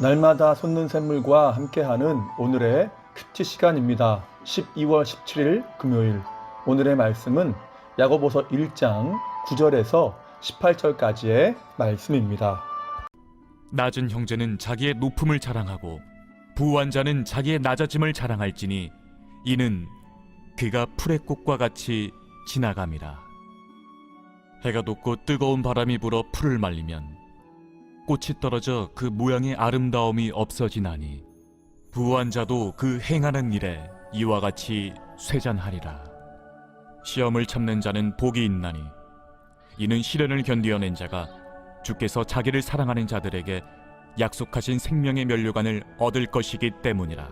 날마다 솟는 샘물과 함께하는 오늘의 큐티 시간입니다. 12월 17일 금요일 오늘의 말씀은 야고보서 1장 9절에서 18절까지의 말씀입니다. 낮은 형제는 자기의 높음을 자랑하고 부한 자는 자기의 낮아짐을 자랑할지니 이는 그가 풀의 꽃과 같이 지나감이라 해가 돋고 뜨거운 바람이 불어 풀을 말리면 꽃이 떨어져 그 모양의 아름다움이 없어지나니 부한 자도 그 행하는 일에 이와 같이 쇠잔하리라 시험을 참는 자는 복이 있나니 이는 시련을 견디어낸 자가 주께서 자기를 사랑하는 자들에게 약속하신 생명의 면류관을 얻을 것이기 때문이라.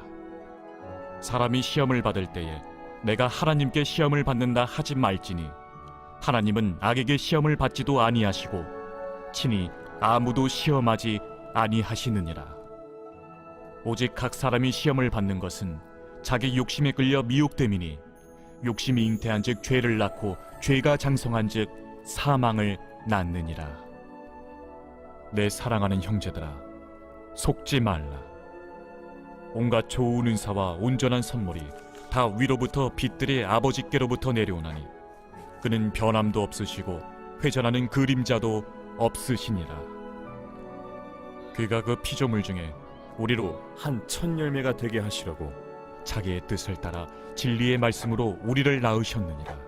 사람이 시험을 받을 때에 내가 하나님께 시험을 받는다 하지 말지니 하나님은 악에게 시험을 받지도 아니하시고 친히 아무도 시험하지 아니하시느니라. 오직 각 사람이 시험을 받는 것은 자기 욕심에 끌려 미혹됨이니 욕심이 잉태한즉 죄를 낳고 죄가 장성한즉 사망을 낳느니라. 내 사랑하는 형제들아, 속지 말라. 온갖 좋은 은사와 온전한 선물이 다 위로부터 빛들의 아버지께로부터 내려오나니 그는 변함도 없으시고 회전하는 그림자도 없으시니라. 그가 그 피조물 중에 우리로 한천 열매가 되게 하시려고 자기의 뜻을 따라 진리의 말씀으로 우리를 낳으셨느니라.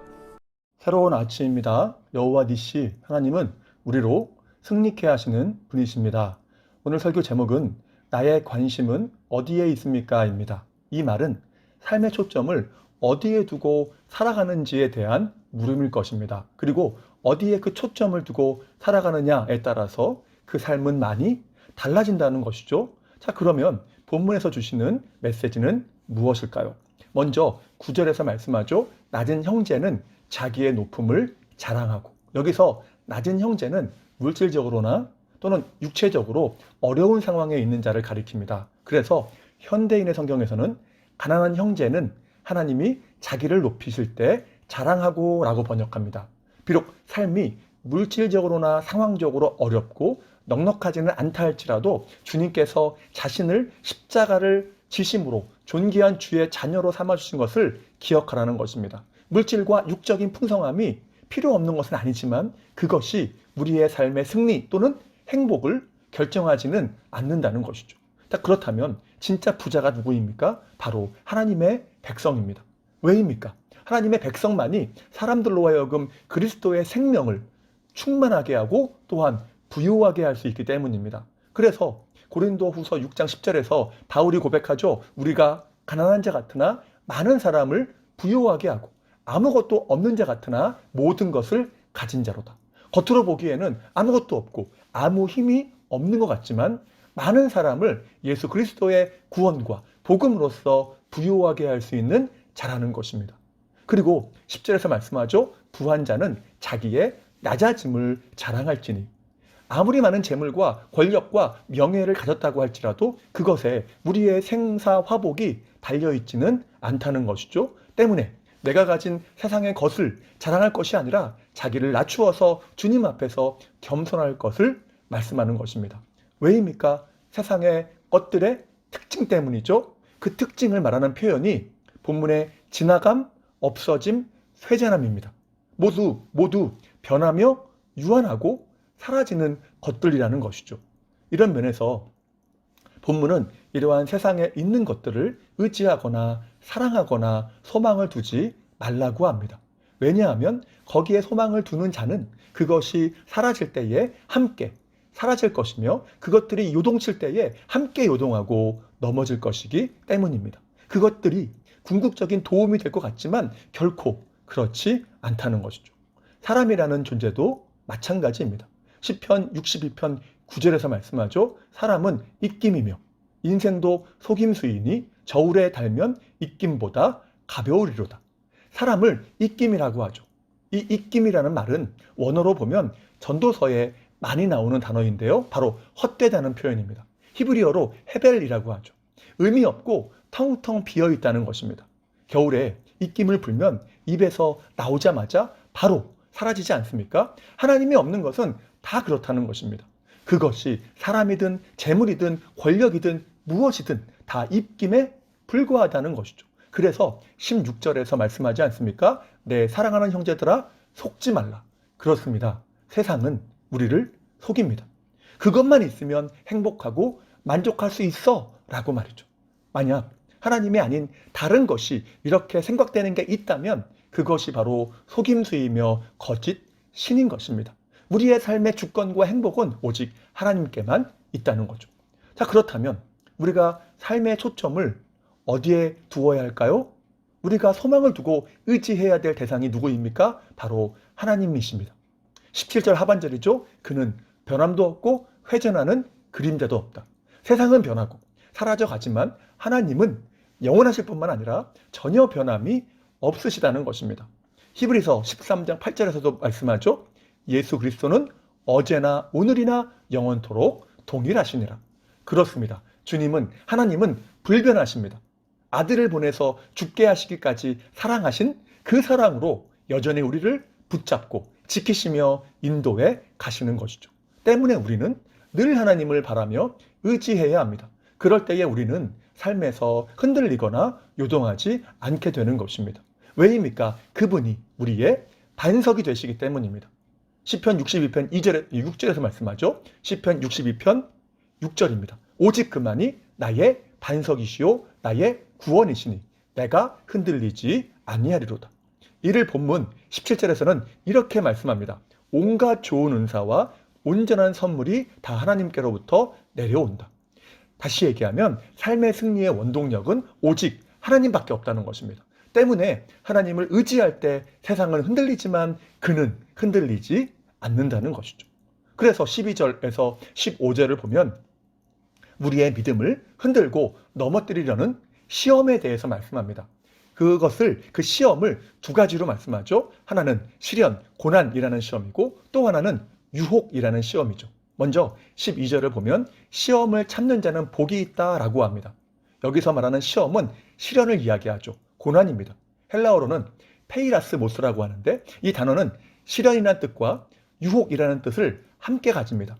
새로운 아침입니다. 여호와 니시 하나님은 우리로 승리케 하시는 분이십니다. 오늘 설교 제목은 나의 관심은 어디에 있습니까?입니다. 이 말은 삶의 초점을 어디에 두고 살아가는지에 대한 물음일 것입니다. 그리고 어디에 그 초점을 두고 살아가느냐에 따라서 그 삶은 많이 달라진다는 것이죠. 자, 그러면 본문에서 주시는 메시지는 무엇일까요? 먼저 구절에서 말씀하죠. 낮은 형제는 자기의 높음을 자랑하고 여기서 낮은 형제는 물질적으로나 또는 육체적으로 어려운 상황에 있는 자를 가리킵니다. 그래서 현대인의 성경에서는 가난한 형제는 하나님이 자기를 높이실 때 자랑하고 라고 번역합니다. 비록 삶이 물질적으로나 상황적으로 어렵고 넉넉하지는 않다 할지라도 주님께서 자신을 십자가를 지심으로 존귀한 주의 자녀로 삼아주신 것을 기억하라는 것입니다. 물질과 육적인 풍성함이 필요 없는 것은 아니지만 그것이 우리의 삶의 승리 또는 행복을 결정하지는 않는다는 것이죠. 자, 그렇다면 진짜 부자가 누구입니까? 바로 하나님의 백성입니다. 왜입니까? 하나님의 백성만이 사람들로 하여금 그리스도의 생명을 충만하게 하고 또한 부유하게 할 수 있기 때문입니다. 그래서 고린도 후서 6장 10절에서 바울이 고백하죠. 우리가 가난한 자 같으나 많은 사람을 부유하게 하고 아무것도 없는 자 같으나 모든 것을 가진 자로다. 겉으로 보기에는 아무것도 없고 아무 힘이 없는 것 같지만 많은 사람을 예수 그리스도의 구원과 복음으로써 부유하게 할 수 있는 자라는 것입니다. 그리고 10절에서 말씀하죠. 부한 자는 자기의 낮아짐을 자랑할지니 아무리 많은 재물과 권력과 명예를 가졌다고 할지라도 그것에 우리의 생사 화복이 달려 있지는 않다는 것이죠. 때문에 내가 가진 세상의 것을 자랑할 것이 아니라 자기를 낮추어서 주님 앞에서 겸손할 것을 말씀하는 것입니다. 왜입니까? 세상의 것들의 특징 때문이죠. 그 특징을 말하는 표현이 본문의 지나감, 없어짐, 쇠잔함입니다. 모두 모두 변하며 유한하고 사라지는 것들이라는 것이죠. 이런 면에서 본문은 이러한 세상에 있는 것들을 의지하거나 사랑하거나 소망을 두지 말라고 합니다. 왜냐하면 거기에 소망을 두는 자는 그것이 사라질 때에 함께 사라질 것이며 그것들이 요동칠 때에 함께 요동하고 넘어질 것이기 때문입니다. 그것들이 궁극적인 도움이 될 것 같지만 결코 그렇지 않다는 것이죠. 사람이라는 존재도 마찬가지입니다. 시편 62편 9절에서 말씀하죠. 사람은 입김이며 인생도 속임수이니 저울에 달면 입김보다 가벼우리로다. 사람을 입김이라고 하죠. 이 입김이라는 말은 원어로 보면 전도서에 많이 나오는 단어인데요. 바로 헛되다는 표현입니다. 히브리어로 헤벨이라고 하죠. 의미 없고 텅텅 비어 있다는 것입니다. 겨울에 입김을 불면 입에서 나오자마자 바로 사라지지 않습니까? 하나님이 없는 것은 다 그렇다는 것입니다. 그것이 사람이든 재물이든 권력이든 무엇이든 다 입김에 불과하다는 것이죠. 그래서 16절에서 말씀하지 않습니까? 내 사랑하는 형제들아 속지 말라. 그렇습니다. 세상은 우리를 속입니다. 그것만 있으면 행복하고 만족할 수 있어 라고 말이죠. 만약 하나님이 아닌 다른 것이 이렇게 생각되는 게 있다면 그것이 바로 속임수이며 거짓 신인 것입니다. 우리의 삶의 주권과 행복은 오직 하나님께만 있다는 거죠. 자, 그렇다면 우리가 삶의 초점을 어디에 두어야 할까요? 우리가 소망을 두고 의지해야 될 대상이 누구입니까? 바로 하나님이십니다. 17절 하반절이죠. 그는 변함도 없고 회전하는 그림자도 없다. 세상은 변하고 사라져 가지만 하나님은 영원하실 뿐만 아니라 전혀 변함이 없으시다는 것입니다. 히브리서 13장 8절에서도 말씀하죠. 예수 그리스도는 어제나 오늘이나 영원토록 동일하시니라. 그렇습니다. 주님은 하나님은 불변하십니다. 아들을 보내서 죽게 하시기까지 사랑하신 그 사랑으로 여전히 우리를 붙잡고 지키시며 인도해 가시는 것이죠. 때문에 우리는 늘 하나님을 바라며 의지해야 합니다. 그럴 때에 우리는 삶에서 흔들리거나 요동하지 않게 되는 것입니다. 왜입니까? 그분이 우리의 반석이 되시기 때문입니다. 시편 62편 2절에 6절에서 말씀하죠. 시편 62편 6절입니다. 오직 그만이 나의 반석이시요 나의 구원이시니 내가 흔들리지 아니하리로다. 이를 본문 17절에서는 이렇게 말씀합니다. 온갖 좋은 은사와 온전한 선물이 다 하나님께로부터 내려온다. 다시 얘기하면 삶의 승리의 원동력은 오직 하나님밖에 없다는 것입니다. 때문에 하나님을 의지할 때 세상은 흔들리지만 그는 흔들리지 않는다는 것이죠. 그래서 12절에서 15절을 보면 우리의 믿음을 흔들고 넘어뜨리려는 시험에 대해서 말씀합니다. 그것을 그 시험을 두 가지로 말씀하죠. 하나는 시련, 고난이라는 시험이고 또 하나는 유혹이라는 시험이죠. 먼저 12절을 보면 시험을 참는 자는 복이 있다라고 합니다. 여기서 말하는 시험은 시련을 이야기하죠. 고난입니다. 헬라어로는 페이라스 모스라고 하는데 이 단어는 시련이라는 뜻과 유혹이라는 뜻을 함께 가집니다.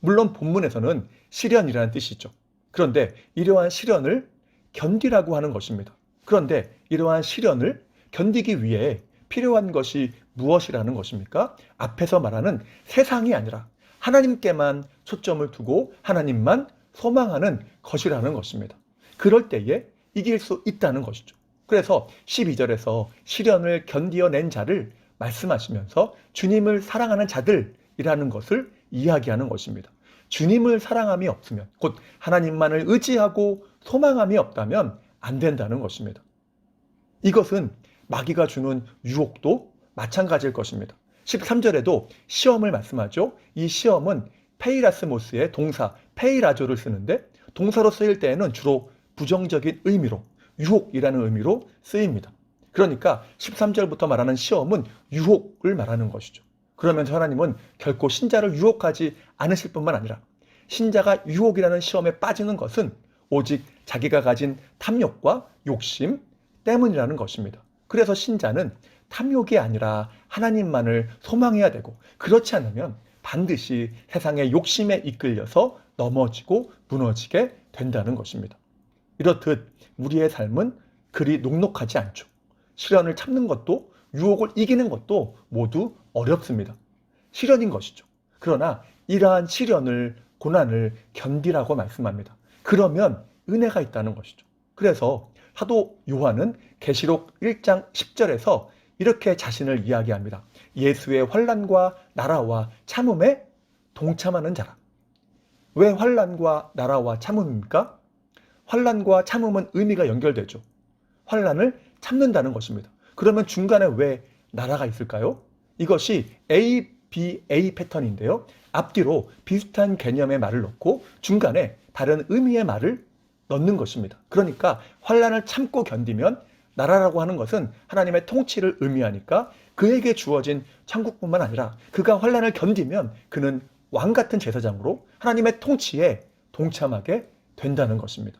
물론 본문에서는 시련이라는 뜻이죠. 그런데 이러한 시련을 견디라고 하는 것입니다. 그런데 이러한 시련을 견디기 위해 필요한 것이 무엇이라는 것입니까? 앞에서 말하는 세상이 아니라 하나님께만 초점을 두고 하나님만 소망하는 것이라는 것입니다. 그럴 때에 이길 수 있다는 것이죠. 그래서 12절에서 시련을 견디어낸 자를 말씀하시면서 주님을 사랑하는 자들이라는 것을 이야기하는 것입니다. 주님을 사랑함이 없으면 곧 하나님만을 의지하고 소망함이 없다면 안 된다는 것입니다. 이것은 마귀가 주는 유혹도 마찬가지일 것입니다. 13절에도 시험을 말씀하죠. 이 시험은 페이라스모스의 동사 페이라조를 쓰는데 동사로 쓰일 때에는 주로 부정적인 의미로 유혹이라는 의미로 쓰입니다. 그러니까 13절부터 말하는 시험은 유혹을 말하는 것이죠. 그러면서 하나님은 결코 신자를 유혹하지 않으실 뿐만 아니라 신자가 유혹이라는 시험에 빠지는 것은 오직 자기가 가진 탐욕과 욕심 때문이라는 것입니다. 그래서 신자는 탐욕이 아니라 하나님만을 소망해야 되고 그렇지 않으면 반드시 세상의 욕심에 이끌려서 넘어지고 무너지게 된다는 것입니다. 이렇듯 우리의 삶은 그리 녹록하지 않죠. 시련을 참는 것도 유혹을 이기는 것도 모두 어렵습니다. 시련인 것이죠. 그러나 이러한 시련을 고난을 견디라고 말씀합니다. 그러면 은혜가 있다는 것이죠. 그래서 사도 요한은 계시록 1장 10절에서 이렇게 자신을 이야기합니다. 예수의 환란과 나라와 참음에 동참하는 자라. 왜 환란과 나라와 참음입니까? 환란과 참음은 의미가 연결되죠. 환란을 참는다는 것입니다. 그러면 중간에 왜 나라가 있을까요? 이것이 A, B, A 패턴인데요. 앞뒤로 비슷한 개념의 말을 넣고 중간에 다른 의미의 말을 넣는 것입니다. 그러니까 환란을 참고 견디면 나라라고 하는 것은 하나님의 통치를 의미하니까 그에게 주어진 천국뿐만 아니라 그가 환란을 견디면 그는 왕 같은 제사장으로 하나님의 통치에 동참하게 된다는 것입니다.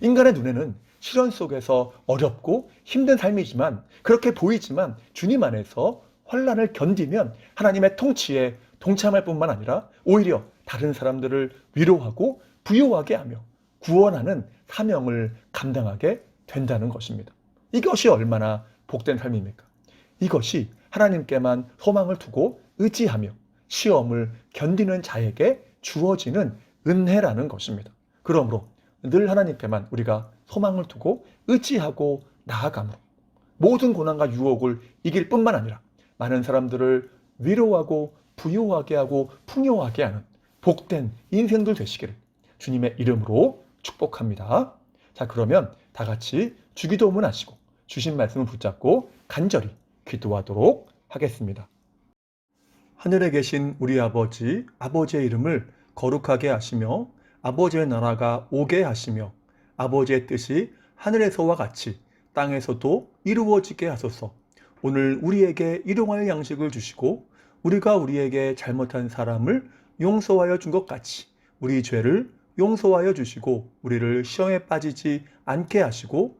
인간의 눈에는 시련 속에서 어렵고 힘든 삶이지만 그렇게 보이지만 주님 안에서 환란을 견디면 하나님의 통치에 동참할 뿐만 아니라 오히려 다른 사람들을 위로하고 부유하게 하며 구원하는 사명을 감당하게 된다는 것입니다. 이것이 얼마나 복된 삶입니까? 이것이 하나님께만 소망을 두고 의지하며 시험을 견디는 자에게 주어지는 은혜라는 것입니다. 그러므로 늘 하나님께만 우리가 소망을 두고 의지하고 나아감으로 모든 고난과 유혹을 이길 뿐만 아니라 많은 사람들을 위로하고 부유하게 하고 풍요하게 하는 복된 인생들 되시기를 주님의 이름으로 축복합니다. 자, 그러면 다 같이 주기도문 하시고 주신 말씀을 붙잡고 간절히 기도하도록 하겠습니다. 하늘에 계신 우리 아버지, 아버지의 이름을 거룩하게 하시며 아버지의 나라가 오게 하시며 아버지의 뜻이 하늘에서와 같이 땅에서도 이루어지게 하소서. 오늘 우리에게 일용할 양식을 주시고 우리가 우리에게 잘못한 사람을 용서하여 준 것 같이 우리 죄를 용서하여 주시고 우리를 시험에 빠지지 않게 하시고